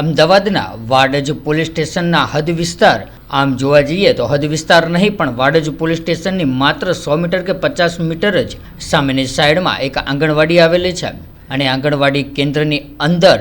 અમદાવાદના વાડજ પોલીસ સ્ટેશનના હદ વિસ્તાર. આમ જોવા જઈએ તો હદ વિસ્તાર નહીં, પણ વાડજ પોલીસ સ્ટેશનની માત્ર સો મીટર કે પચાસ મીટર જ સામેની સાઈડમાં એક આંગણવાડી આવેલી છે. અને આંગણવાડી કેન્દ્રની અંદર,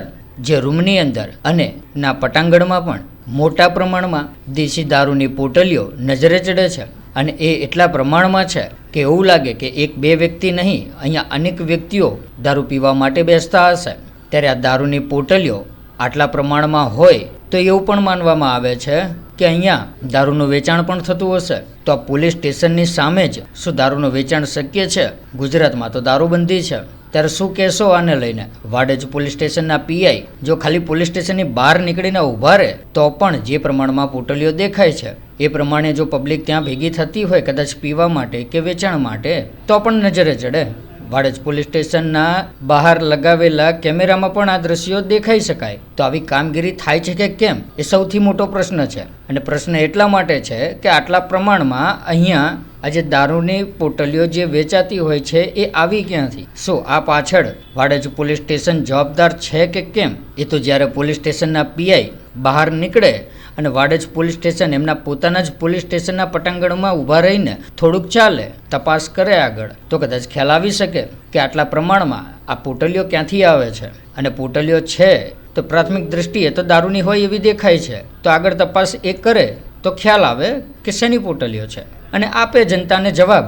જે રૂમની અંદર અને ના પટાંગણમાં પણ મોટા પ્રમાણમાં દેશી દારૂની પોટલીઓ નજરે ચડે છે. અને એ એટલા પ્રમાણમાં છે કે એવું લાગે કે એક બે વ્યક્તિ નહીં, અહીંયા અનેક વ્યક્તિઓ દારૂ પીવા માટે બેસતા હશે. ત્યારે આ દારૂની પોટલીઓ આટલા પ્રમાણમાં હોય તો એવું પણ માનવામાં આવે છે કે અહીંયા દારૂનું વેચાણ પણ થતું હશે. તો આ પોલીસ સ્ટેશનની સામે જ શું દારૂનું વેચાણ શક્ય છે? ગુજરાતમાં તો દારૂબંધી છે. ત્યારે શું કહેશો આને લઈને? વાડજ પોલીસ સ્ટેશનના પીઆઈ જો ખાલી પોલીસ સ્ટેશનની બહાર નીકળીને ઊભા રહે, તો પણ જે પ્રમાણમાં પોટલીઓ દેખાય છે, એ પ્રમાણે જો પબ્લિક ત્યાં ભેગી થતી હોય, કદાચ પીવા માટે કે વેચાણ માટે, તો પણ નજરે ચડે. વાડજ પોલીસ સ્ટેશનના બહાર લગાવેલા કેમેરામાં પણ આ દ્રશ્યો દેખાઈ શકાય. તો આવી કામગીરી થાય છે કે કેમ? એ સૌથી મોટો પ્રશ્ન છે. અને પ્રશ્ન એટલા માટે છે કે આટલા પ્રમાણમાં અહીંયા આજે દારૂની પોટલીઓ જે વેચાતી હોય છે એ આવી ક્યાંથી? શું આ પાછળ વાડજ પોલીસ સ્ટેશન જવાબદાર છે કે કેમ? એ તો જ્યારે પોલીસ સ્ટેશનના પીઆઈ બહાર નીકળે અને વાડજ પોલીસ સ્ટેશન એમના પોતાના જ પોલીસ સ્ટેશનના પટાંગણમાં ઊભા રહીને થોડુંક ચાલે, તપાસ કરે આગળ, તો કદાચ ખ્યાલ આવી શકે કે આટલા પ્રમાણમાં આ પોટલીઓ ક્યાંથી આવે છે? અને પોટલીઓ છે તો પ્રાથમિક દૃષ્ટિએ તો દારૂની હોય એવી દેખાય છે. તો આગળ તપાસ એ કરે તો ખ્યાલ આવે કે શેની પોટલીઓ છે? અને આપે જનતાને જવાબ.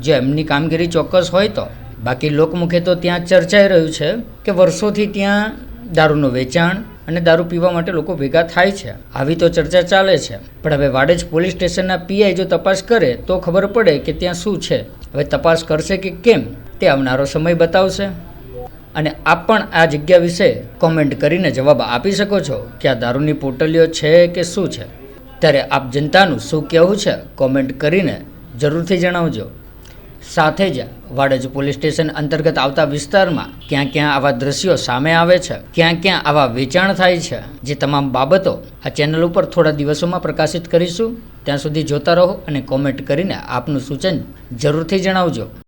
જો એમની કામગીરી ચોક્કસ હોય તો. બાકી લોકમુખે તો ત્યાં ચર્ચાઈ રહ્યું છે કે વર્ષોથી ત્યાં દારૂનું વેચાણ અને દારૂ પીવા માટે લોકો ભેગા થાય છે. આવી તો ચર્ચા ચાલે છે. પણ હવે વાડજ પોલીસ સ્ટેશનના પીઆઈ જો તપાસ કરે તો ખબર પડે કે ત્યાં શું છે. હવે તપાસ કરશે કે કેમ તે આવનારો સમય બતાવશે. અને આપ પણ આ જગ્યા વિશે કોમેન્ટ કરીને જવાબ આપી શકો છો કે આ દારૂની પોટલીઓ છે કે શું છે. ત્યારે આપ જનતાનું શું કહેવું છે કોમેન્ટ કરીને જરૂરથી જણાવજો. સાથે જ વાડજ પોલીસ સ્ટેશન અંતર્ગત આવતા વિસ્તારમાં ક્યાં ક્યાં આવા દ્રશ્યો સામે આવે છે, ક્યાં ક્યાં આવા વેચાણ થાય છે, જે તમામ બાબતો આ ચેનલ ઉપર થોડા દિવસોમાં પ્રકાશિત કરીશું. ત્યાં સુધી જોતા રહો અને કોમેન્ટ કરીને આપનું સૂચન જરૂરથી જણાવજો.